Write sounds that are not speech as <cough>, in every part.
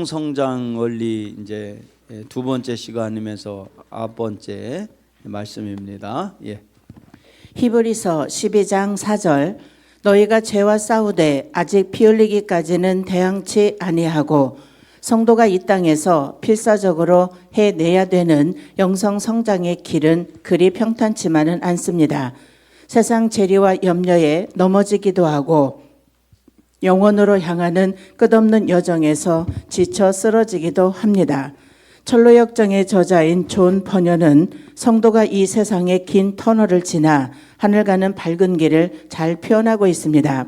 영성 성장 원리 이제 예, 두 번째 시간이면서 아홉 번째 말씀입니다. 예. 히브리서 12장 4절 너희가 죄와 싸우되 아직 피 흘리기까지는 대항치 아니하고 성도가 이 땅에서 필사적으로 해내야 되는 영성 성장의 길은 그리 평탄치만은 않습니다. 세상 재리와 염려에 넘어지기도 하고 영원으로 향하는 끝없는 여정에서 지쳐 쓰러지기도 합니다. 철로역정의 저자인 존 버녀는 성도가 이 세상의 긴 터널을 지나 하늘 가는 밝은 길을 잘 표현하고 있습니다.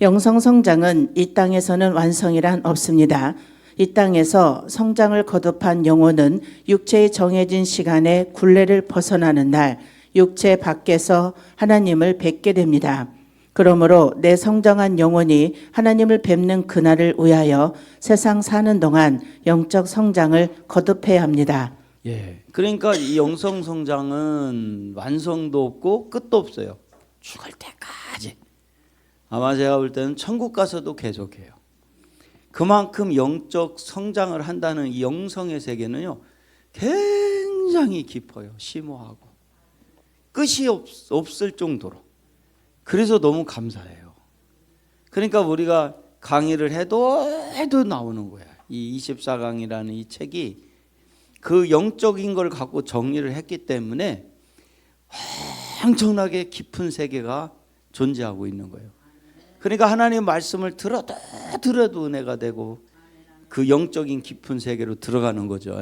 영성 성장은 이 땅에서는 완성이란 없습니다. 이 땅에서 성장을 거듭한 영혼은 육체의 정해진 시간에 굴레를 벗어나는 날 육체 밖에서 하나님을 뵙게 됩니다. 그러므로 내 성장한 영혼이 하나님을 뵙는 그날을 위하여 세상 사는 동안 영적 성장을 거듭해야 합니다. 예. 그러니까 이 영성 성장은 완성도 없고 끝도 없어요. 죽을 때까지. 아마 제가 볼 때는 천국 가서도 계속해요. 그만큼 영적 성장을 한다는 이 영성의 세계는요. 굉장히 깊어요. 심오하고. 끝이 없, 없을 정도로. 그래서 너무 감사해요. 그러니까 우리가 강의를 해도 해도 나오는 거야. 이 24강이라는 이 책이 그 영적인 걸 갖고 정리를 했기 때문에 엄청나게 깊은 세계가 존재하고 있는 거예요. 그러니까 하나님 말씀을 들어도 들어도 은혜가 되고 그 영적인 깊은 세계로 들어가는 거죠.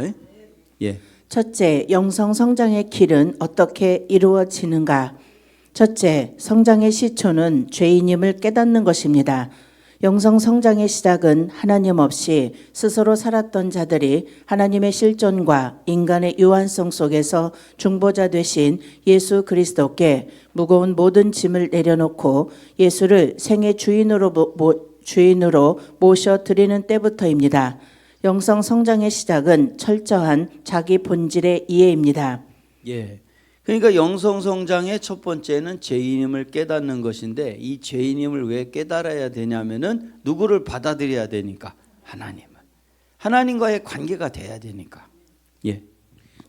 예. 첫째, 영성 성장의 길은 어떻게 이루어지는가? 첫째, 성장의 시초는 죄인임을 깨닫는 것입니다. 영성 성장의 시작은 하나님 없이 스스로 살았던 자들이 하나님의 실존과 인간의 유한성 속에서 중보자 되신 예수 그리스도께 무거운 모든 짐을 내려놓고 예수를 생의 주인으로 모, 모, 주인으로 모셔 드리는 때부터입니다. 영성 성장의 시작은 철저한 자기 본질의 이해입니다. 예. 그러니까 영성 성장의 첫 번째는 죄인임을 깨닫는 것인데 이 죄인임을 왜 깨달아야 되냐면은 누구를 받아들여야 되니까 하나님을 하나님과의 관계가 돼야 되니까 예.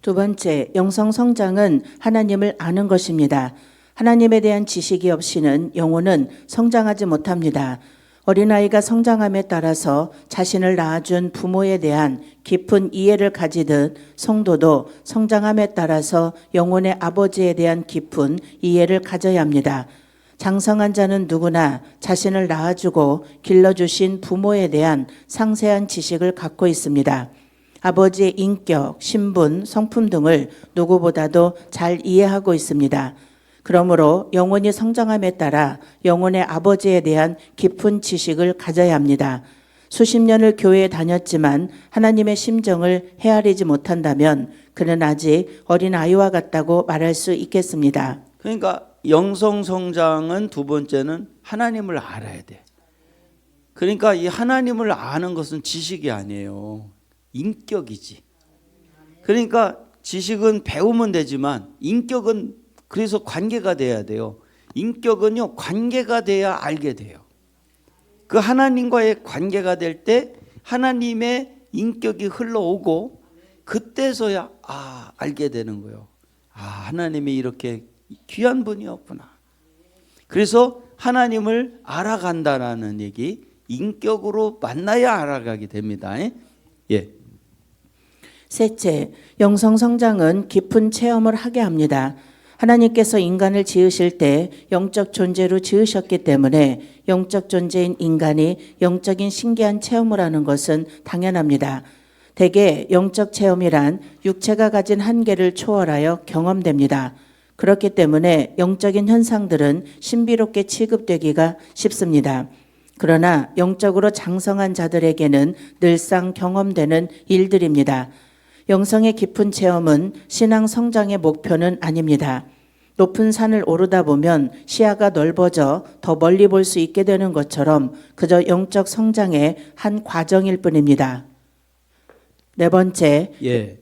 두 번째, 영성 성장은 하나님을 아는 것입니다. 하나님에 대한 지식이 없이는 영혼은 성장하지 못합니다. 어린아이가 성장함에 따라서 자신을 낳아준 부모에 대한 깊은 이해를 가지듯 성도도 성장함에 따라서 영혼의 아버지에 대한 깊은 이해를 가져야 합니다. 장성한 자는 누구나 자신을 낳아주고 길러주신 부모에 대한 상세한 지식을 갖고 있습니다. 아버지의 인격, 신분, 성품 등을 누구보다도 잘 이해하고 있습니다. 그러므로 영혼이 성장함에 따라 영혼의 아버지에 대한 깊은 지식을 가져야 합니다. 수십 년을 교회에 다녔지만 하나님의 심정을 헤아리지 못한다면 그는 아직 어린 아이와 같다고 말할 수 있겠습니다. 그러니까 영성 성장은 두 번째는 하나님을 알아야 돼. 그러니까 이 하나님을 아는 것은 지식이 아니에요. 인격이지. 그러니까 지식은 배우면 되지만 인격은 그래서 관계가 돼야 돼요. 인격은요, 관계가 돼야 알게 돼요. 그 하나님과의 관계가 될 때 하나님의 인격이 흘러오고 그때서야 아, 알게 되는 거예요. 아, 하나님이 이렇게 귀한 분이었구나. 그래서 하나님을 알아간다라는 얘기, 인격으로 만나야 알아가게 됩니다. 예. 셋째, 영성 성장은 깊은 체험을 하게 합니다. 하나님께서 인간을 지으실 때 영적 존재로 지으셨기 때문에 영적 존재인 인간이 영적인 신기한 체험을 하는 것은 당연합니다. 대개 영적 체험이란 육체가 가진 한계를 초월하여 경험됩니다. 그렇기 때문에 영적인 현상들은 신비롭게 취급되기가 쉽습니다. 그러나 영적으로 장성한 자들에게는 늘상 경험되는 일들입니다. 영성의 깊은 체험은 신앙 성장의 목표는 아닙니다. 높은 산을 오르다 보면 시야가 넓어져 더 멀리 볼 수 있게 되는 것처럼 그저 영적 성장의 한 과정일 뿐입니다. 네 번째, 예.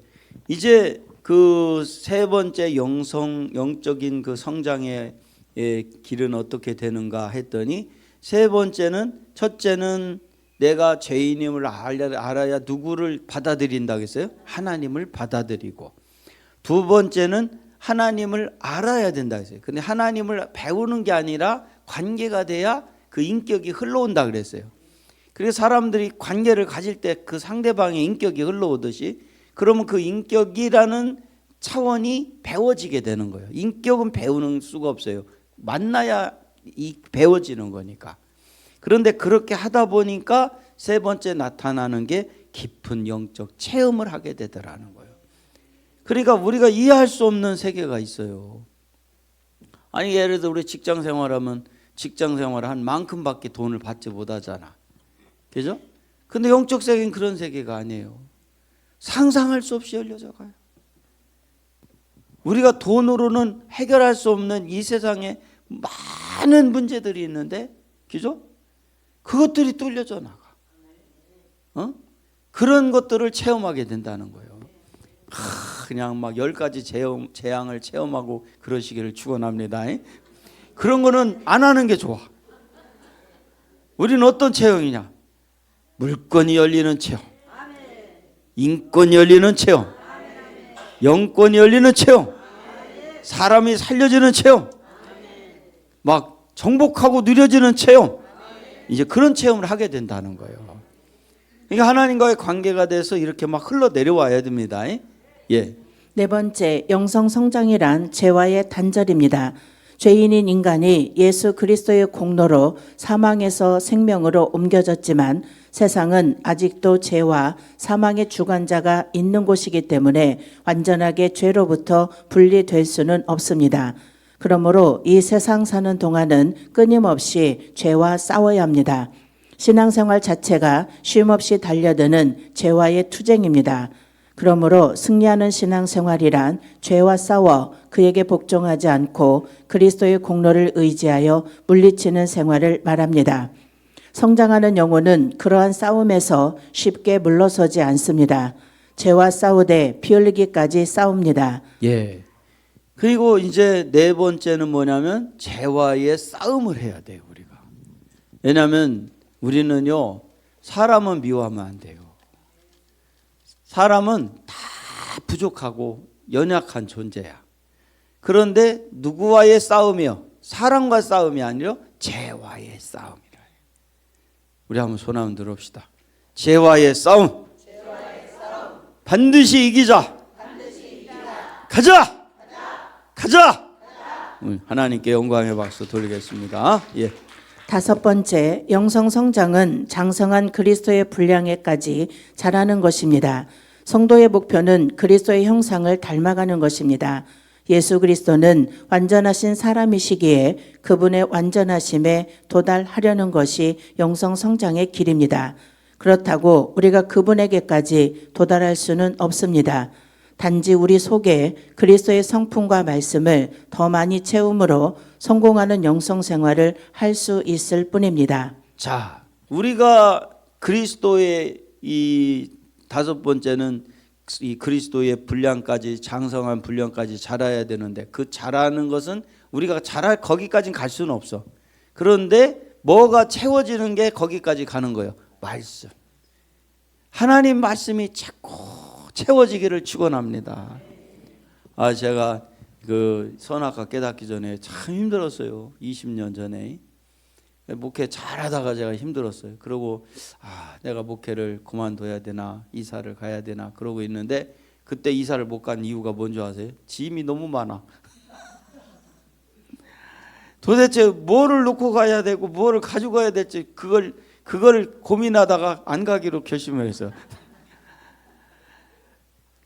이제 그 세 번째 영성 영적인 그 성장의 예, 길은 어떻게 되는가 했더니 세 번째는 첫째는 내가 죄인임을 알아야, 누구를 받아들인다겠어요? 하나님을 받아들이고 두 번째는 하나님을 알아야 된다 했어요. 근데 하나님을 배우는 게 아니라 관계가 돼야 그 인격이 흘러온다 그랬어요. 그래서 사람들이 관계를 가질 때 그 상대방의 인격이 흘러오듯이 그러면 그 인격이라는 차원이 배워지게 되는 거예요. 인격은 배우는 수가 없어요. 만나야 이 배워지는 거니까. 그런데 그렇게 하다 보니까 세 번째 나타나는 게 깊은 영적 체험을 하게 되더라는 거예요. 그러니까 우리가 이해할 수 없는 세계가 있어요. 아니 예를 들어 우리 직장 생활하면 직장 생활한 만큼밖에 돈을 받지 못하잖아. 그죠? 근데 영적 세계는 그런 세계가 아니에요. 상상할 수 없이 열려져 가요. 우리가 돈으로는 해결할 수 없는 이 세상에 많은 문제들이 있는데, 그죠? 그것들이 뚫려져 나가. 어? 그런 것들을 체험하게 된다는 거예요. 하, 그냥 막 열 가지 재앙, 재앙을 체험하고 그러시기를 축원합니다. 그런 거는 안 하는 게 좋아. 우리는 어떤 체험이냐? 물건이 열리는 체험, 인권이 열리는 체험, 영권이 열리는 체험, 사람이 살려지는 체험, 막 정복하고 누려지는 체험, 이제 그런 체험을 하게 된다는 거예요. 그러니까 하나님과의 관계가 돼서 이렇게 막 흘러 내려와야 됩니다. 예. 네 번째, 영성 성장이란 죄와의 단절입니다. 죄인인 인간이 예수 그리스도의 공로로 사망에서 생명으로 옮겨졌지만 세상은 아직도 죄와 사망의 주관자가 있는 곳이기 때문에 완전하게 죄로부터 분리될 수는 없습니다. 그러므로 이 세상 사는 동안은 끊임없이 죄와 싸워야 합니다. 신앙생활 자체가 쉼없이 달려드는 죄와의 투쟁입니다. 그러므로 승리하는 신앙생활이란 죄와 싸워 그에게 복종하지 않고 그리스도의 공로를 의지하여 물리치는 생활을 말합니다. 성장하는 영혼은 그러한 싸움에서 쉽게 물러서지 않습니다. 죄와 싸우되 피 흘리기까지 싸웁니다. 예. 그리고 이제 네 번째는 뭐냐면 죄와의 싸움을 해야 돼요, 우리가. 왜냐하면 우리는요, 사람은 미워하면 안 돼요. 사람은 다 부족하고 연약한 존재야. 그런데 누구와의 싸움이요? 사람과 싸움이 아니라 죄와의 싸움이라. 우리 한번 손 한번 들읍시다. 죄와의 싸움. 반드시 이기자. 가자. 가자. 음, 하나님께 영광의 박수 돌리겠습니다. 예. 다섯 번째, 영성 성장은 장성한 그리스도의 분량에까지 자라는 것입니다. 성도의 목표는 그리스도의 형상을 닮아가는 것입니다. 예수 그리스도는 완전하신 사람이시기에 그분의 완전하심에 도달하려는 것이 영성 성장의 길입니다. 그렇다고 우리가 그분에게까지 도달할 수는 없습니다. 단지 우리 속에 그리스도의 성품과 말씀을 더 많이 채움으로 성공하는 영성 생활을 할 수 있을 뿐입니다. 자, 우리가 그리스도의 이 다섯 번째는 이 그리스도의 분량까지 장성한 분량까지 자라야 되는데 그 자라는 것은 우리가 자랄 거기까지는 갈 수는 없어. 그런데 뭐가 채워지는 게 거기까지 가는 거예요. 말씀. 하나님 말씀이 자꾸 채워지기를 축원합니다. 아 제가 그 선악과 깨닫기 전에 참 힘들었어요. 20년 전에 목회 잘하다가 제가 힘들었어요. 그러고 아 내가 목회를 그만둬야 되나 이사를 가야 되나 그러고 있는데 그때 이사를 못 간 이유가 뭔지 아세요? 짐이 너무 많아. <laughs> 도대체 뭐를 놓고 가야 되고 뭐를 가지고 가야 될지 그걸 그걸 고민하다가 안 가기로 결심했어요.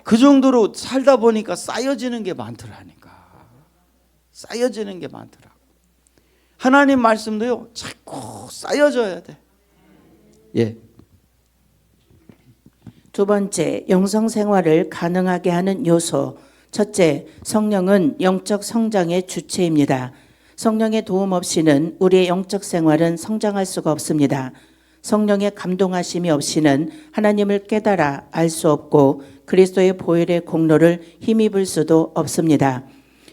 그 정도로 살다 보니까 쌓여지는 게 많더라니까. 쌓여지는 게 많더라고. 하나님 말씀도요, 자꾸 쌓여져야 돼. 예. 두 번째, 영성 생활을 가능하게 하는 요소. 첫째, 성령은 영적 성장의 주체입니다. 성령의 도움 없이는 우리의 영적 생활은 성장할 수가 없습니다. 성령의 감동하심이 없이는 하나님을 깨달아 알 수 없고 그리스도의 보혈의 공로를 힘입을 수도 없습니다.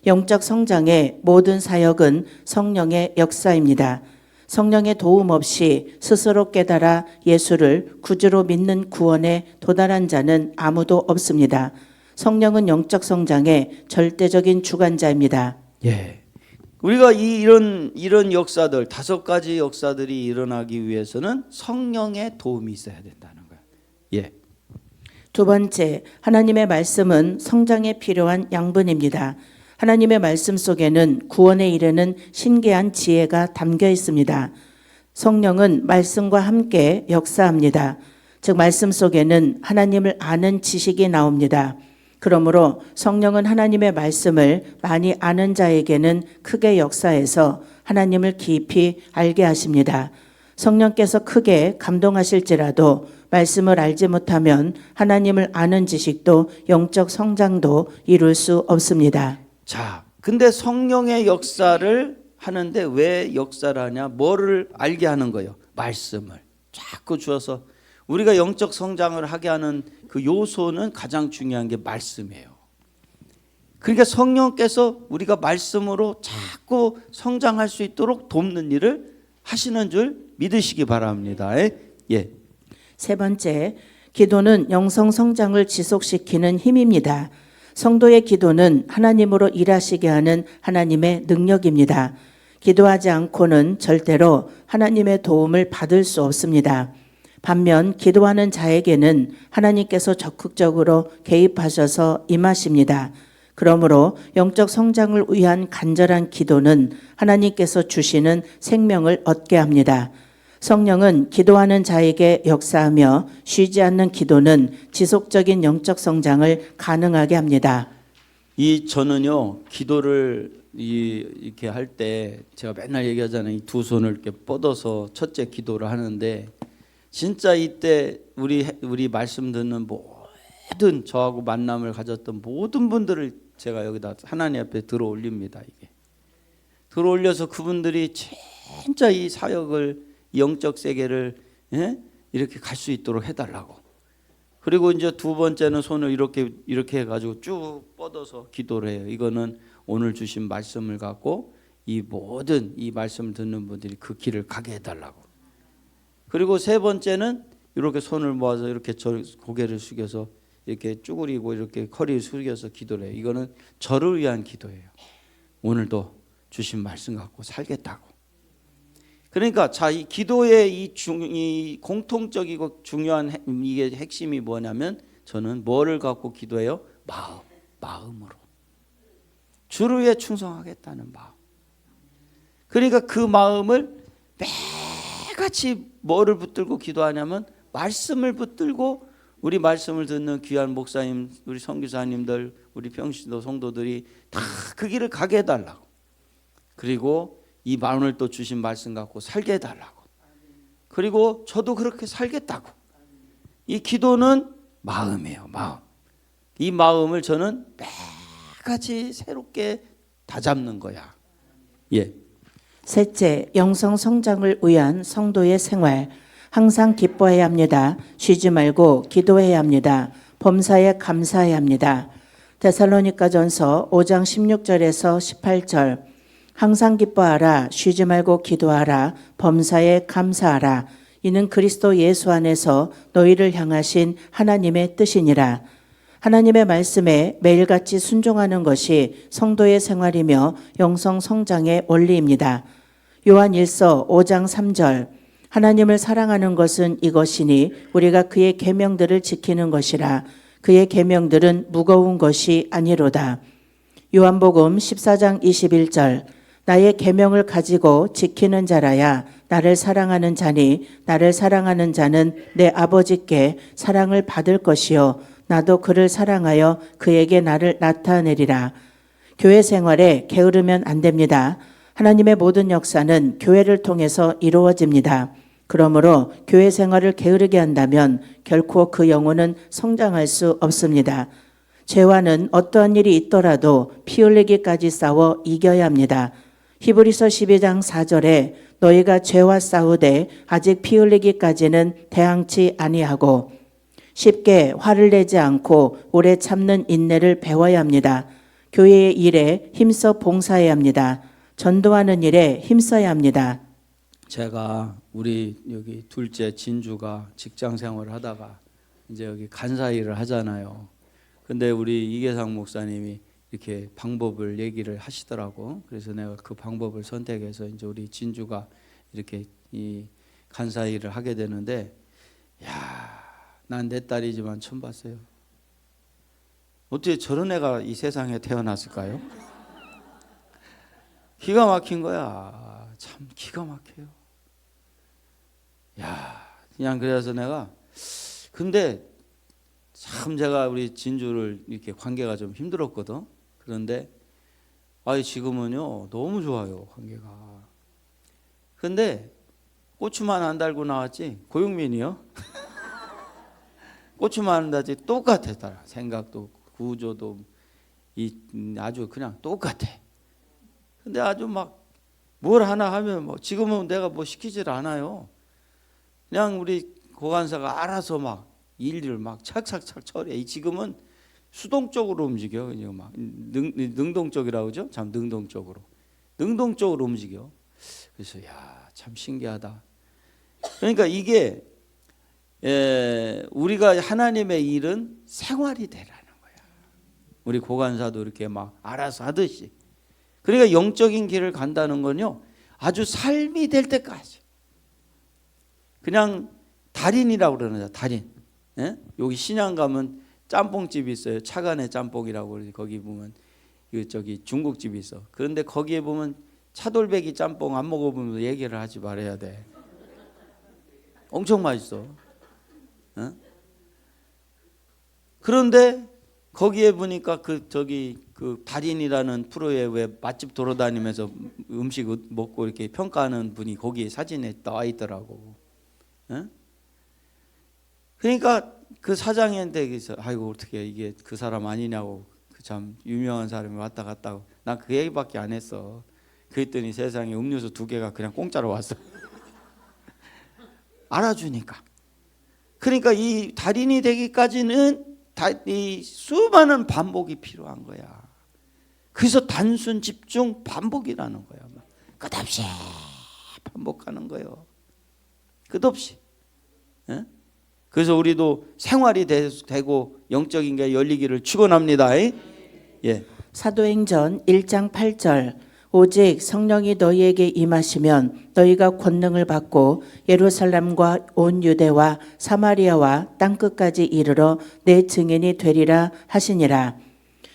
영적 성장의 모든 사역은 성령의 역사입니다. 성령의 도움 없이 스스로 깨달아 예수를 구주로 믿는 구원에 도달한 자는 아무도 없습니다. 성령은 영적 성장의 절대적인 주관자입니다. 예. 우리가 이 이런 이런 역사들 다섯 가지 역사들이 일어나기 위해서는 성령의 도움이 있어야. 예. 두 번째, 하나님의 말씀은 성장에 필요한 양분입니다. 하나님의 말씀 속에는 구원에 이르는 신기한 지혜가 담겨 있습니다. 성령은 말씀과 함께 역사합니다. 즉, 말씀 속에는 하나님을 아는 지식이 나옵니다. 그러므로 성령은 하나님의 말씀을 많이 아는 자에게는 크게 역사해서 하나님을 깊이 알게 하십니다. 성령께서 크게 감동하실지라도 말씀을 알지 못하면 하나님을 아는 지식도 영적 성장도 이룰 수 없습니다. 자, 근데 성령의 역사를 하는데 왜 역사를 하냐? 뭐를 알게 하는 거예요? 말씀을 자꾸 주어서 우리가 영적 성장을 하게 하는 그 요소는 가장 중요한 게 말씀이에요. 그러니까 성령께서 우리가 말씀으로 자꾸 성장할 수 있도록 돕는 일을 하시는 줄 믿으시기 바랍니다. 예. 세 번째, 기도는 영성 성장을 지속시키는 힘입니다. 성도의 기도는 하나님으로 일하시게 하는 하나님의 능력입니다. 기도하지 않고는 절대로 하나님의 도움을 받을 수 없습니다. 반면 기도하는 자에게는 하나님께서 적극적으로 개입하셔서 임하십니다. 그러므로 영적 성장을 위한 간절한 기도는 하나님께서 주시는 생명을 얻게 합니다. 성령은 기도하는 자에게 역사하며 쉬지 않는 기도는 지속적인 영적 성장을 가능하게 합니다. 이 저는요 기도를 이 이렇게 할 때 제가 맨날 얘기하잖아요. 이두 손을 이렇게 뻗어서 첫째 기도를 하는데 진짜 이때 우리 우리 말씀 듣는 모든 저하고 만남을 가졌던 모든 분들을 제가 여기다 하나님 앞에 들어 올립니다. 이게 들어 올려서 그분들이 진짜 이 사역을 영적 세계를 예? 이렇게 갈 수 있도록 해달라고. 그리고 이제 두 번째는 손을 이렇게 이렇게 해가지고 쭉 뻗어서 기도를 해요. 이거는 오늘 주신 말씀을 갖고 이 모든 이 말씀을 듣는 분들이 그 길을 가게 해달라고. 그리고 세 번째는 이렇게 손을 모아서 이렇게 저 고개를 숙여서 이렇게 쭈그리고 이렇게 허리를 숙여서 기도를 해요. 이거는 저를 위한 기도예요. 오늘도 주신 말씀 갖고 살겠다고. 그러니까 자 이 기도의 이, 중, 이 공통적이고 중요한 핵- 이게 핵심이 뭐냐면 저는 뭐를 갖고 기도해요? 마음, 마음으로 주를 위해 충성하겠다는 마음. 그러니까 그 마음을 매같이 뭐를 붙들고 기도하냐면 말씀을 붙들고 우리 말씀을 듣는 귀한 목사님, 우리 선교사님들, 우리 평신도 성도들이 다 그 길을 가게 해달라고. 그리고 이 마음을 또 주신 말씀 갖고 살게 해달라고. 그리고 저도 그렇게 살겠다고. 이 기도는 마음이에요, 마음. 이 마음을 저는 매같이 새롭게 다잡는 거야. 예. 셋째, 영성 성장을 위한 성도의 생활. 항상 기뻐해야 합니다. 쉬지 말고 기도해야 합니다. 범사에 감사해야 합니다. 데살로니가전서 5장 16절에서 18절. 항상 기뻐하라, 쉬지 말고 기도하라, 범사에 감사하라. 이는 그리스도 예수 안에서 너희를 향하신 하나님의 뜻이니라. 하나님의 말씀에 매일같이 순종하는 것이 성도의 생활이며 영성 성장의 원리입니다. 요한 1서 5장 3절 하나님을 사랑하는 것은 이것이니 우리가 그의 계명들을 지키는 것이라 그의 계명들은 무거운 것이 아니로다. 요한복음 14장 21절 나의 계명을 가지고 지키는 자라야 나를 사랑하는 자니 나를 사랑하는 자는 내 아버지께 사랑을 받을 것이요 나도 그를 사랑하여 그에게 나를 나타내리라. 교회 생활에 게으르면 안 됩니다. 하나님의 모든 역사는 교회를 통해서 이루어집니다. 그러므로 교회 생활을 게으르게 한다면 결코 그 영혼은 성장할 수 없습니다. 죄와는 어떠한 일이 있더라도 피 흘리기까지 싸워 이겨야 합니다. 히브리서 12장 4절에 너희가 죄와 싸우되 아직 피 흘리기까지는 대항치 아니하고 쉽게 화를 내지 않고 오래 참는 인내를 배워야 합니다. 교회의 일에 힘써 봉사해야 합니다. 전도하는 일에 힘써야 합니다. 제가 우리 여기 둘째 진주가 직장 생활을 하다가 이제 여기 간사 일을 하잖아요. 근데 우리 이계상 목사님이 이렇게 방법을 얘기를 하시더라고. 그래서 내가 그 방법을 선택해서 이제 우리 진주가 이렇게 이 간사 일을 하게 되는데 야, 난 내 딸이지만 처음 봤어요. 어떻게 저런 애가 이 세상에 태어났을까요? 기가 막힌 거야. 참 기가 막혀요. 야, 그냥 그래서 내가 근데 참 제가 우리 진주를 이렇게 관계가 좀 힘들었거든. 그런데 아이 지금은요 너무 좋아요 관계가. 근데 고추만 안 달고 나왔지 고용민이요. <laughs> 고추만 안 달지 똑같아 따라 생각도 구조도 이 음, 아주 그냥 똑같아. 근데 아주 막 뭘 하나 하면 뭐 지금은 내가 뭐 시키질 않아요. 그냥 우리 고관사가 알아서 막 일을 막 착착착 처리해. 지금은 수동적으로 움직여. 그냥 막 능, 능동적이라고 그러죠? 참 능동적으로. 능동적으로 움직여. 그래서 야, 참 신기하다. 그러니까 이게 에, 우리가 하나님의 일은 생활이 되라는 거야. 우리 고관사도 이렇게 막 알아서 하듯이. 그러니까 영적인 길을 간다는 건요. 아주 삶이 될 때까지. 그냥 달인이라고 그러는 달인. 예? 여기 신양 가면 짬뽕집이 있어요. 차간의 짬뽕이라고. 거기 보면 그 저기 중국집이 있어. 그런데 거기에 보면 차돌배기 짬뽕 안 먹어보면 얘기를 하지 말아야 돼. 엄청 맛있어. 어? 그런데 거기에 보니까 그 저기 그 달인이라는 프로에 왜 맛집 돌아다니면서 음식 먹고 이렇게 평가하는 분이 거기에 사진에 나와 있더라고. 어? 그러니까 그 사장한테 그래서 아이고 어떻게 이게 그 사람 아니냐고 그 참 유명한 사람이 왔다 갔다 하고 난 그 얘기밖에 안 했어. 그랬더니 세상에 음료수 두 개가 그냥 공짜로 왔어. <laughs> 알아주니까. 그러니까 이 달인이 되기까지는 다, 이 수많은 반복이 필요한 거야. 그래서 단순 집중 반복이라는 거야. 막 끝없이 반복하는 거예요. 끝없이. 예? 그래서 우리도 생활이 되, 고 영적인 게 열리기를 축원합니다. 예. 사도행전 1장 8절 오직 성령이 너희에게 임하시면 너희가 권능을 받고 예루살렘과 온 유대와 사마리아와 땅 끝까지 이르러 내 증인이 되리라 하시니라.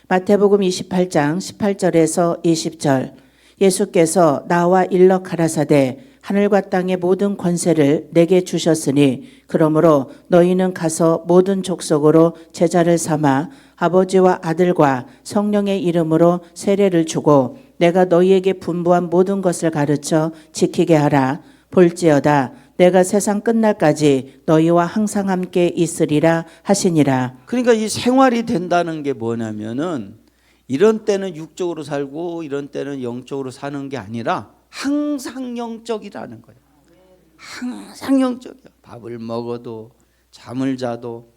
마태복음 28장 18절에서 20절 예수께서 나와 일러 가라사대 하늘과 땅의 모든 권세를 내게 주셨으니 그러므로 너희는 가서 모든 족속으로 제자를 삼아 아버지와 아들과 성령의 이름으로 세례를 주고 내가 너희에게 분부한 모든 것을 가르쳐 지키게 하라. 볼지어다 내가 세상 끝날까지 너희와 항상 함께 있으리라 하시니라. 그러니까 이 생활이 된다는 게 뭐냐면은 이런 때는 육적으로 살고 이런 때는 영적으로 사는 게 아니라 항상 영적이라는 거예요. 항상 영적이야. 밥을 먹어도 잠을 자도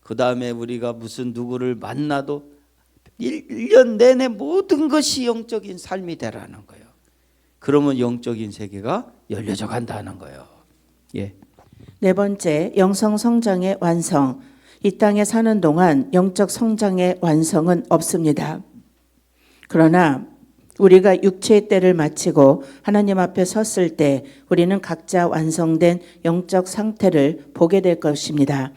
그 다음에 우리가 무슨 누구를 만나도 1년 내내 모든 것이 영적인 삶이 되라는 거예요. 그러면 영적인 세계가 열려져 간다는 거예요. 예. 네 번째, 영성 성장의 완성. 이 땅에 사는 동안 영적 성장의 완성은 없습니다. 그러나 우리가 육체의 때를 마치고 하나님 앞에 섰을 때 우리는 각자 완성된 영적 상태를 보게 될 것입니다.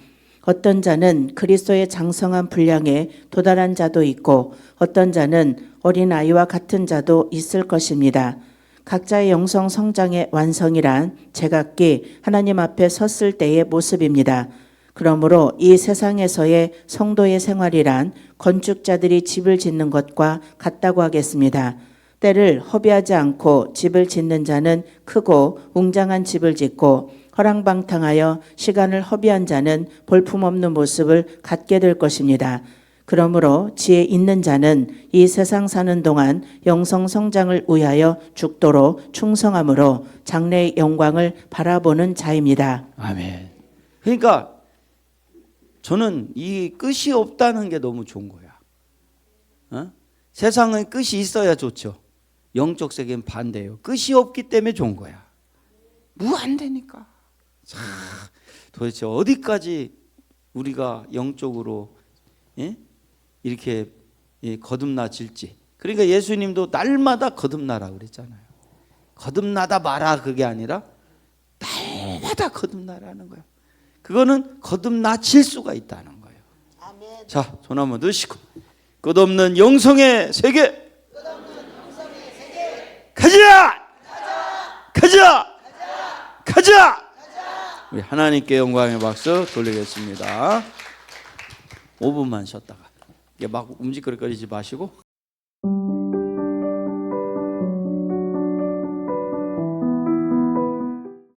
어떤 자는 그리스도의 장성한 분량에 도달한 자도 있고 어떤 자는 어린 아이와 같은 자도 있을 것입니다. 각자의 영성 성장의 완성이란 제각기 하나님 앞에 섰을 때의 모습입니다. 그러므로 이 세상에서의 성도의 생활이란 건축자들이 집을 짓는 것과 같다고 하겠습니다. 때를 허비하지 않고 집을 짓는 자는 크고 웅장한 집을 짓고 허랑방탕하여 시간을 허비한 자는 볼품없는 모습을 갖게 될 것입니다. 그러므로 지혜 있는 자는 이 세상 사는 동안 영성 성장을 위하여 죽도록 충성함으로 장래의 영광을 바라보는 자입니다. 아멘. 그러니까 저는 이 끝이 없다는 게 너무 좋은 거야. 어? 세상은 끝이 있어야 좋죠. 영적 세계는 반대예요. 끝이 없기 때문에 좋은 거야. 무한대니까. 참, 도대체 어디까지 우리가 영적으로 예? 이렇게 예, 거듭나질지. 그러니까 예수님도 날마다 거듭나라 그랬잖아요. 거듭나다 마라 그게 아니라 날마다 거듭나라는 거예요. 그거는 거듭나질 수가 있다는 거예요. 자, 손 한번 드시고 끝없는 영성의 세계. 가자! 가자! 가자! 우리 하나님께 영광의 박수 돌리겠습니다. 5분만 쉬었다가 막 움직거리지 마시고